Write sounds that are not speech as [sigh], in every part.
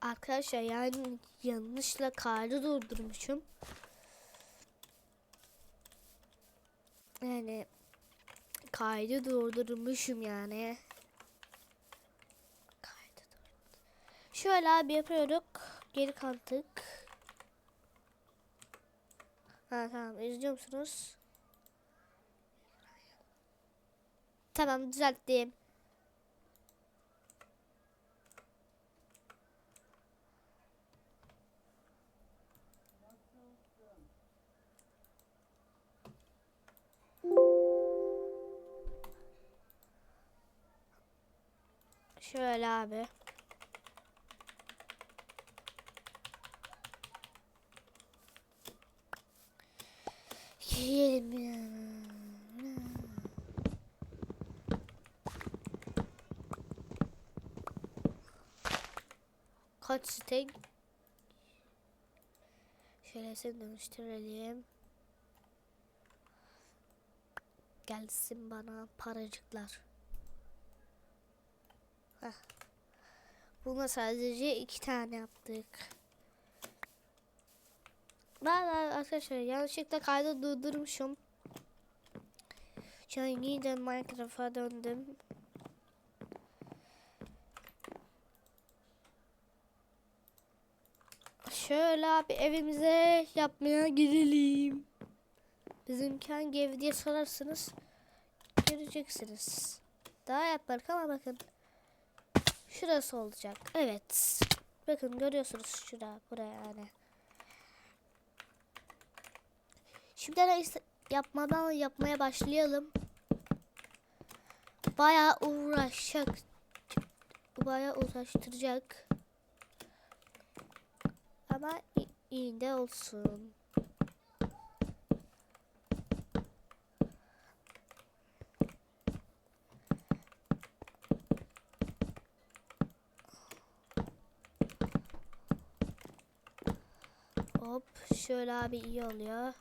Arkadaşlar yani yanlışla kaydı durdurmuşum. Yani kaydı durdurmuşum yani. Kaydı durdur. Şöyle abi yapıyorduk. Geri kaldık. Ha tamam izliyor musunuz? Tamam düzelttim. Şöyle abi. Yiyelim ya. Kaç steak? Şöyle seni dönüştürelim. Gelsin bana paracıklar. Buna sadece iki tane yaptık. Ben arkadaşlar yanlışlıkla kaydı durdurmuşum. Şu an yeniden Minecraft'a döndüm. Şöyle abi evimize yapmaya gidelim. Bizimki hangi ev diye sorarsınız. Göreceksiniz. Daha yapmadık ama bakın. Şurası olacak. Evet. Bakın görüyorsunuz şura buraya yani. Şimdi neyse yapmadan yapmaya başlayalım. Bayağı uğraşacak. Bayağı uğraştıracak. Ama iyi de olsun. Hop şöyle abi iyi oluyor.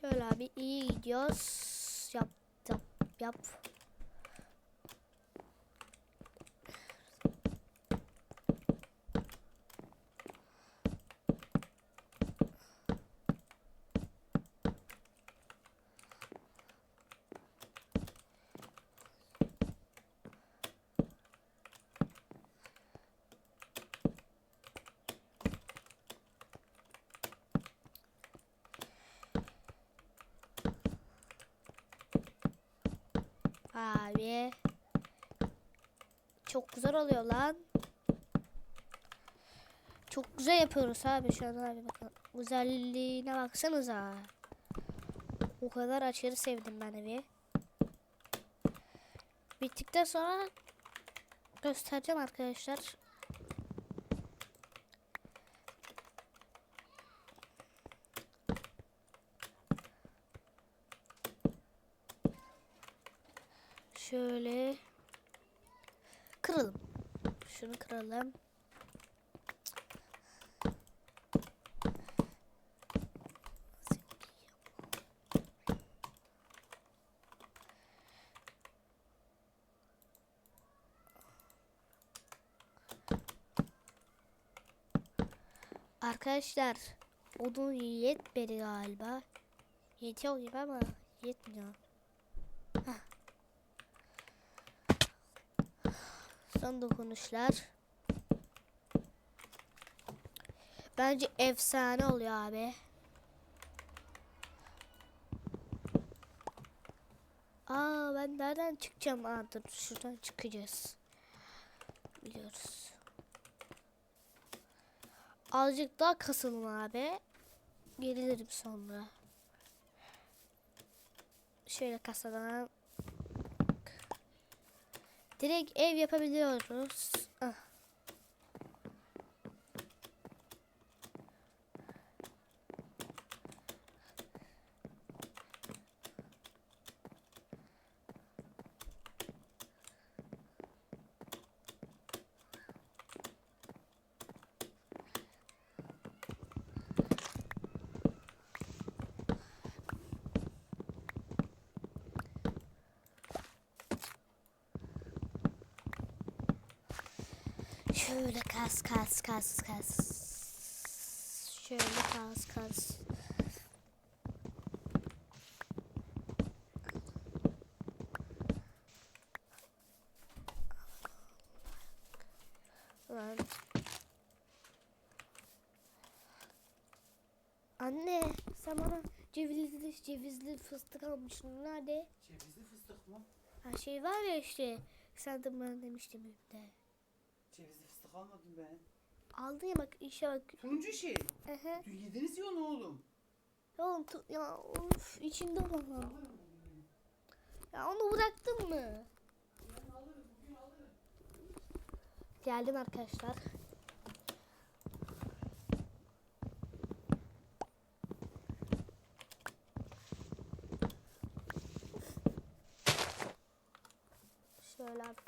Şöyle abi iyi gidiyoruz. yap. Abi. Çok güzel oluyor lan. Çok güzel yapıyoruz abi şu an abi bakın. Güzelliğine baksanıza. O kadar aşırı sevdim ben evi. Bittikten sonra göstereceğim arkadaşlar. Şöyle kıralım. Şunu kıralım. Arkadaşlar odun yetmedi galiba. Yetiyor gibi ama yetmiyor. Son dokunuşlar. Bence efsane oluyor abi. Aa ben nereden çıkacağım? Aa şuradan çıkacağız. Biliyoruz. Azıcık daha kasılım abi. Gelirim sonra. Şöyle kasadan Direkt ev yapabiliyoruz. Ah. Şöyle kas kas kas kas. Şöyle kas kas. Lan. Anne sen bana cevizli cevizli fıstık almışsın. Nerede? Cevizli fıstık mı? Her şey var ya işte. Sen de bana demiştin evde. Cevizli fıstık almadım ben. Aldı ya bak işe bak. Turuncu şey. Ehe. Dün yediniz ya onu oğlum. Ya oğlum tu- ya of içinde olan. Ya onu bıraktın mı? Geldim arkadaşlar. Şöyle abi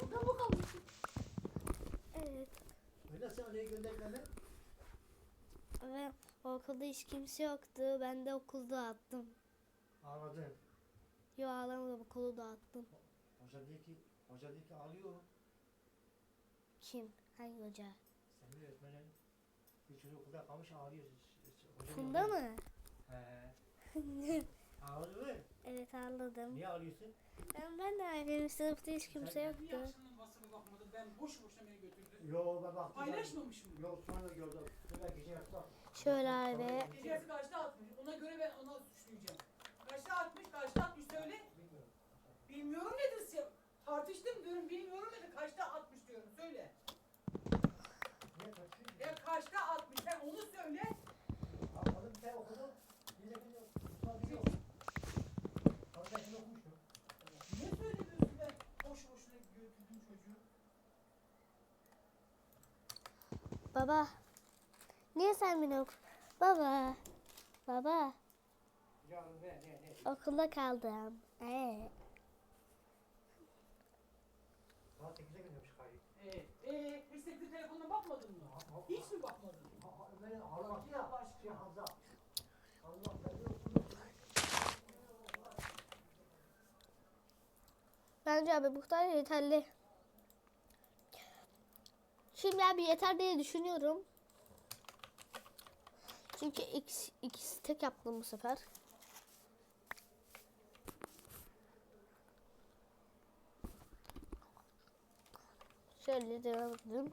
Burada mı kalmışsın? Evet. Öyle sen oraya göndermemi. Ve okulda hiç kimse yoktu. Ben de okulda attım. Anladım. Yo ağlamadım okulu dağıttım. Hoca diyor ki, hoca diyor ki ağlıyor. Kim? Hangi hoca? Senin öğretmenin bir çocuk okulda kalmış ağlıyor. Funda mı? He. [laughs] Ağlıyor mu? evet ağladım. Niye ağlıyorsun? Ben, ben de benim sınıfta hiç kimse Bir yoktu. akşamın basına bakmadı. Ben boş boşuna beni götürdü. Yo ben baktım. Paylaşmamış mı? Yok sonra gördüm. Ben gece yattım. Şöyle abi. Gecesi kaçta atmış? Ona göre ben ona suçlayacağım. Kaçta atmış, kaçta atmış söyle. Bilmiyorum. Bilmiyorum nedir size? Tartıştım diyorum, bilmiyorum nedir? Kaçta atmış diyorum, söyle. Ya kaçta atmış, sen onu söyle. Almadım sen okudun. Biz de biliyoruz. Sonra biliyor. Sonra ben şimdi okumuştum. Niye söylemiyorsun ben? Boş boşuna götürdüm çocuğu. Baba. Niye sen beni ok... Baba. Baba. Ya ne ne ne. Okulda kaldım. Ee. Daha 8'e göndermiş kayıp. Ee, ee, bakmadın mı? Hiç mi bakmadın? Ben ağlamak ya. Şey Hamza. Okudum. Bence abi bu kadar yeterli. Şimdi abi yeter diye düşünüyorum. Çünkü x, x tek yaptım bu sefer. Şöyle devam edelim.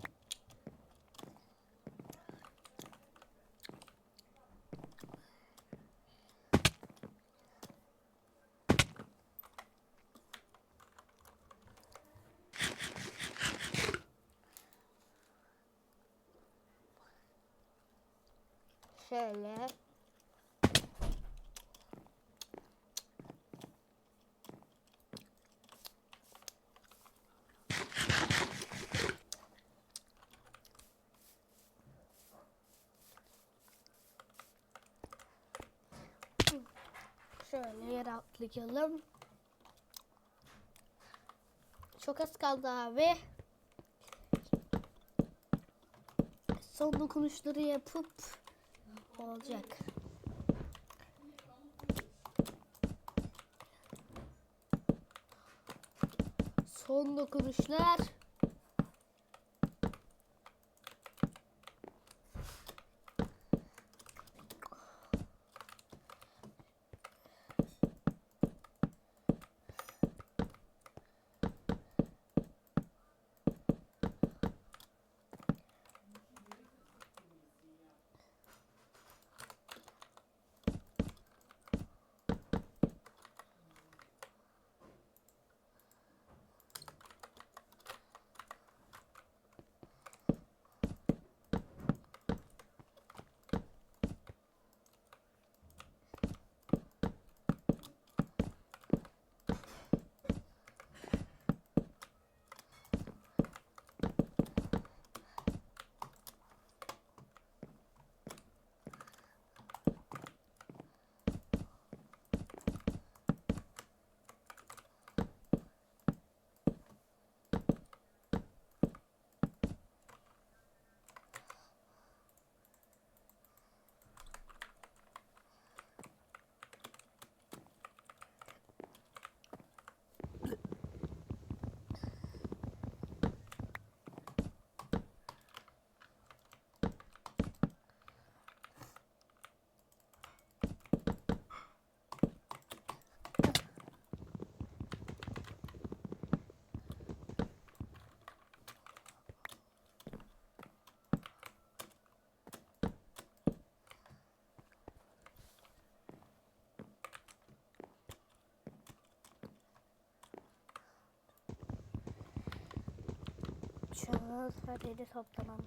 Şöyle. Şöyle yere atlayalım. Çok az kaldı abi. Son dokunuşları yapıp olacak. Son dokunuşlar. Şu an her yeri toplamam.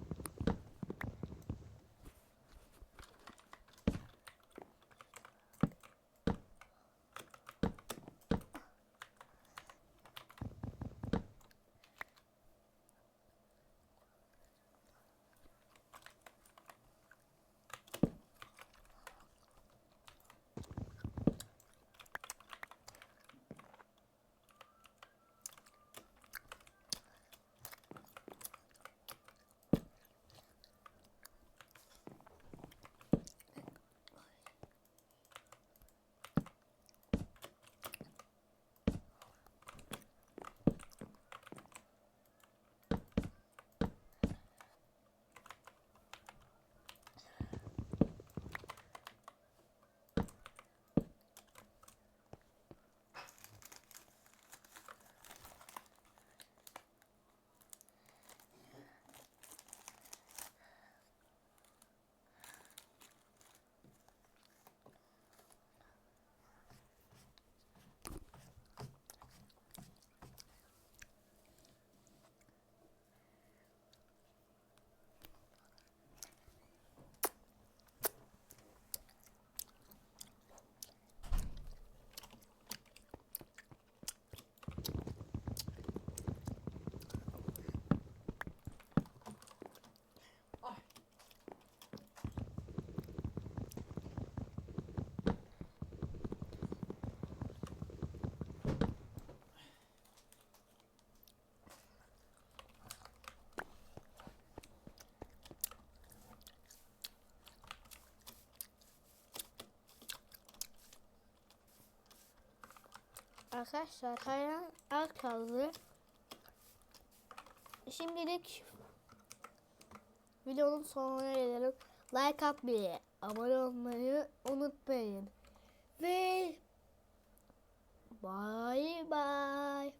Arkadaşlar hayran az kaldı. Şimdilik videonun sonuna gelelim. Like atmayı, abone olmayı unutmayın. Ve bye bye.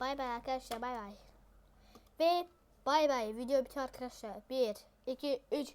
Bye bye arkadaşlar bye bye. Ve bye bye video bitiyor arkadaşlar. 1 2 3